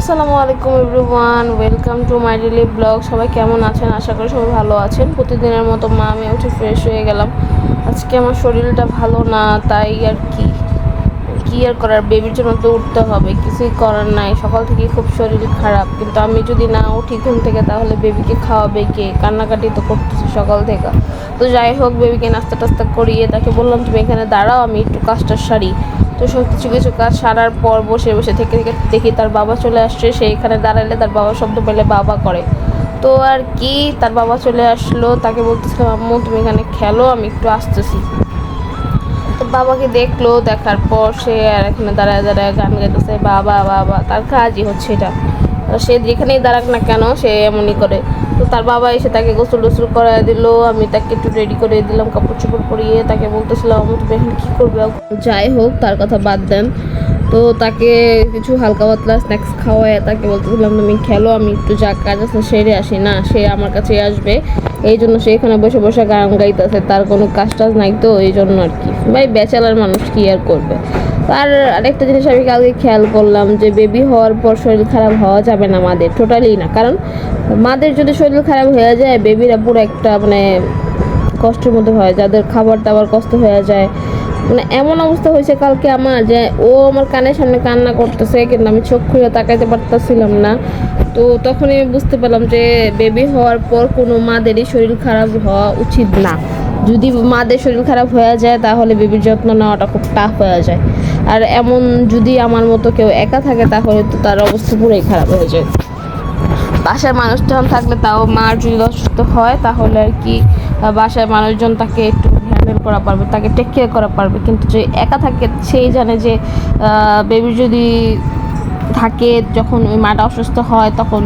আসসালামু আলাইকুম everyone, welcome to my daily blog. সবাই কেমন আছেন? আশা করি সবাই ভালো আছেন। প্রতিদিনের মতো মা আমি উঠে ফ্রেশ হয়ে গেলাম। আজকে আমার শরীরটা ভালো না, তাই আর কি। কি আর করার বেবির জন্য তো উঠতে হবে, কিছুই করার নাই। সকাল থেকে খুব শরীর খারাপ। কিন্তু আমি যদি না উঠি ঘুম থেকে, তাহলে বেবিকে খাওয়াবে কে? কান্নাকাটি তো করতেছে সকাল থেকে। তো যাই হোক বেবিকে নাস্তা টাস্তা করিয়ে তাকে বললাম, তুমি এখানে দাঁড়াও, আমি একটু কাজটা সারি। তো সব কিছু কিছু কাজ সারার পর বসে বসে থেকে থেকে দেখি তার বাবা চলে আসছে। সে এখানে দাঁড়ালে তার বাবা শব্দ পেলে বাবা করে। তো আর কি, তার বাবা চলে আসলো। তাকে বলতেছিলাম, আম্মু, তুমি এখানে খেলো, আমি একটু আসতেছি। বাবাকে দেখল, দেখার পর সে আর এখানে দাঁড়ায় দাঁড়ায় গান গাইতেছে, বাবা বাবা, তার কাজই হচ্ছে এটা। সে যেখানেই দাঁড়াক না কেন, সে এমনই করে। তো তার বাবা এসে তাকে গোসল টোসল করায় দিল, আমি তাকে একটু রেডি করে দিলাম, কাপড় চোপড় পরিয়ে তাকে বলতেছিলাম, তুমি এখন কী করবে? যাই হোক, তার কথা বাদ দেন। তো তাকে কিছু হালকা পাতলা স্ন্যাক্স খাওয়ায়, তাকে বলতেছিলাম, তুমি খেলো, আমি একটু যা কাজ আছে সেরে আসি। না, সে আমার কাছে আসবে। এই জন্য সে এখানে বসে বসে গান গাইতেছে। তার কোনো কাজ টাজ নাই তো, এই জন্য আর কি। ভাই ব্যাচেলার মানুষ কি আর করবে? আর আরেকটা জিনিস আমি কালকে খেয়াল করলাম যে বেবি হওয়ার পর শরীর খারাপ হওয়া যাবে না মাদের টোটালি না। কারণ মাদের যদি শরীর খারাপ হয়ে যায় বেবিরা পুরো একটা মানে কষ্টের মধ্যে হয়, যাদের খাবার দাবার কষ্ট হয়ে যায়। মানে এমন অবস্থা হয়েছে কালকে আমার যে ও আমার কানের সামনে কান্না করতেছে, কিন্তু আমি চোখ খুলে তাকাইতে পারতেছিলাম না। তো তখনই আমি বুঝতে পারলাম যে বেবি হওয়ার পর কোনো মাদেরই শরীর খারাপ হওয়া উচিত না। যদি মাদের শরীর খারাপ হয়ে যায়, তাহলে বেবির যত্ন নেওয়াটা খুব টাফ হয়ে যায়। আর এমন যদি আমার মতো কেউ একা থাকে, তাহলে তো তার অবস্থা পুরোই খারাপ হয়ে যায়। বাসায় মানুষজন থাকলে তাও মার যদি অসুস্থ হয়, তাহলে আর কি বাসায় মানুষজন তাকে একটু হ্যান্ডেল করা পারবে, তাকে টেক কেয়ার করা পারবে। কিন্তু যে একা থাকে, সেই জানে যে বেবি যদি থাকে, যখন ওই মাটা অসুস্থ হয়, তখন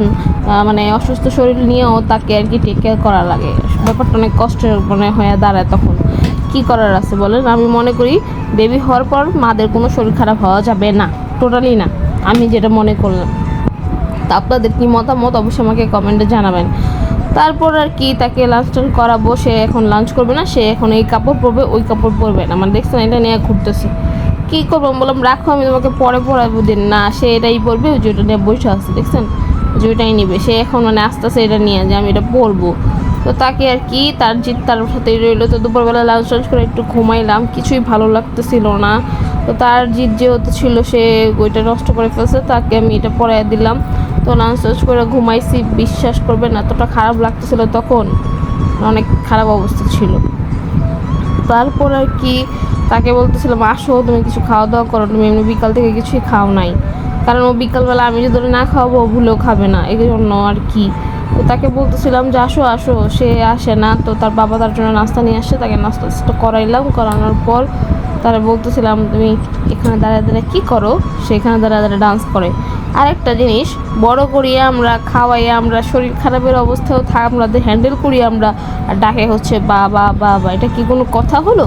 মানে অসুস্থ শরীর নিয়েও তাকে আর কি টেক কেয়ার করা লাগে। ব্যাপারটা অনেক কষ্টের মনে হয়ে দাঁড়ায় তখন। কি করার আছে বলেন? আমি মনে করি বেবি হওয়ার পর মাদের কোনো শরীর খারাপ হওয়া যাবে না। টোটালি না। আমি যেটা মনে করলাম। তা আপনাদের কি মতামত? অবশ্যই আমাকে কমেন্টে জানাবেন। তারপর আর কি তাকে লাঞ্চ টাঞ্চ করাবো, সে এখন লাঞ্চ করবে না, সে এখন এই কাপড় পরবে, ওই কাপড় পরবে না। মানে দেখছেন এটা নিয়ে ঘুরতেছে। কী করব? বললাম, রাখো, আমি তোমাকে পরে পরাবো দিন। না, সে এটাই পরবে, ওই ওটা নিয়ে বসে আছে, দেখছেন? যে ওইটাই নিবে। সে এখন মানে আস্তে আস্তে এটা নিয়ে যে আমি এটা পরবো। তো তাকে আর কি, তার জিত তার সাথেই রইল। তো দুপুরবেলা লাঞ্চ টাঞ্চ করে একটু ঘুমাইলাম, কিছুই ভালো লাগতেছিল না। তো তার জিত যেহেতু ছিল, সে ওইটা নষ্ট করে ফেলছে, তাকে আমি এটা পরাই দিলাম। তো লাঞ্চ টাঞ্চ করে ঘুমাইছি, বিশ্বাস করবেন এতটা খারাপ লাগতেছিল তখন। অনেক খারাপ অবস্থা ছিল। তারপর আর কি, তাকে বলতেছিলাম, আসো, তুমি কিছু খাওয়া দাওয়া করো, তুমি এমনি বিকাল থেকে কিছুই খাও নাই। কারণ ও বিকালবেলা আমি যদি না খাওয়াবো, ও ভুলেও খাবে না। এই জন্য আর কি। তো তাকে বলতেছিলাম যে, আসো আসো। সে আসে না, তো তার বাবা তার জন্য নাস্তা নিয়ে আসছে, তাকে নাস্তা টাস্তা করাইলাম। করানোর পর তারা বলতেছিলাম, তুমি এখানে দাঁড়ায় দাঁড়ায় কী করো? সেখানে দাঁড়ায় দাঁড়ায় ডান্স করে। আরেকটা জিনিস, বড় করিয়ে আমরা খাওয়াই আমরা, শরীর খারাপের অবস্থাও আমরা হ্যান্ডেল করি আমরা আর ডাকে হচ্ছে বাবা বাবা এটা কি কোনো কথা হলো?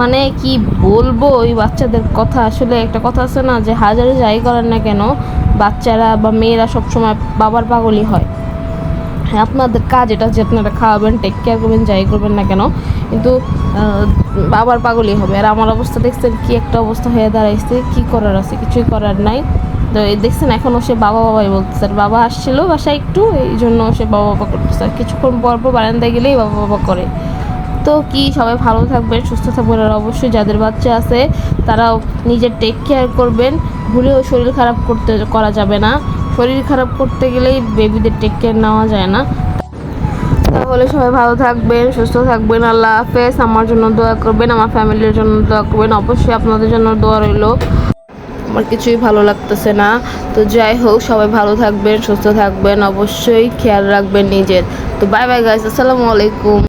মানে কি বলব, ওই বাচ্চাদের কথা? আসলে একটা কথা আছে না যে, হাজারে যাই করেন না কেন, বাচ্চারা বা মেয়েরা সবসময় বাবার পাগলই হয়। হ্যাঁ আপনাদের কাজ এটা যে আপনারা খাওয়াবেন টেক কেয়ার করবেন, যাই করবেন না কেন, কিন্তু বাবার পাগলই হবে। আর আমার অবস্থা দেখছেন কি একটা অবস্থা হয়ে দাঁড়াইছে, কি করার আছে? কিছুই করার নাই। তো এই দেখছেন, এখনও সে বাবা বাবাই বলতেছে, আর বাবা আসছিল বাসায় একটু, এই জন্য সে বাবা বাবা করতেছে। আর কিছুক্ষণ পর পর বারান্দায় গেলেই বাবা বাবা করে। তো কি, সবাই ভালো থাকবেন, সুস্থ থাকবেন, আর অবশ্যই যাদের বাচ্চা আছে, তারাও নিজের টেক কেয়ার করবেন। ভুলেও শরীর খারাপ করতে, করা যাবে না। শরীর খারাপ করতে গেলেই বেবিদের টেক কেয়ার নেওয়া যায় না। তাহলে সবাই ভালো থাকবেন, সুস্থ থাকবেন, আল্লাহ হাফেজ। আমার জন্য দোয়া করবেন, আমার ফ্যামিলির জন্য দোয়া করবেন। অবশ্যই আপনাদের জন্য দোয়া রইল। আমার কিছুই ভালো লাগতেছে না। তো যাই হোক, সবাই ভালো থাকবেন, সুস্থ থাকবেন, অবশ্যই খেয়াল রাখবেন নিজের। তো বাই বাই গাইস আসসালামু আলাইকুম।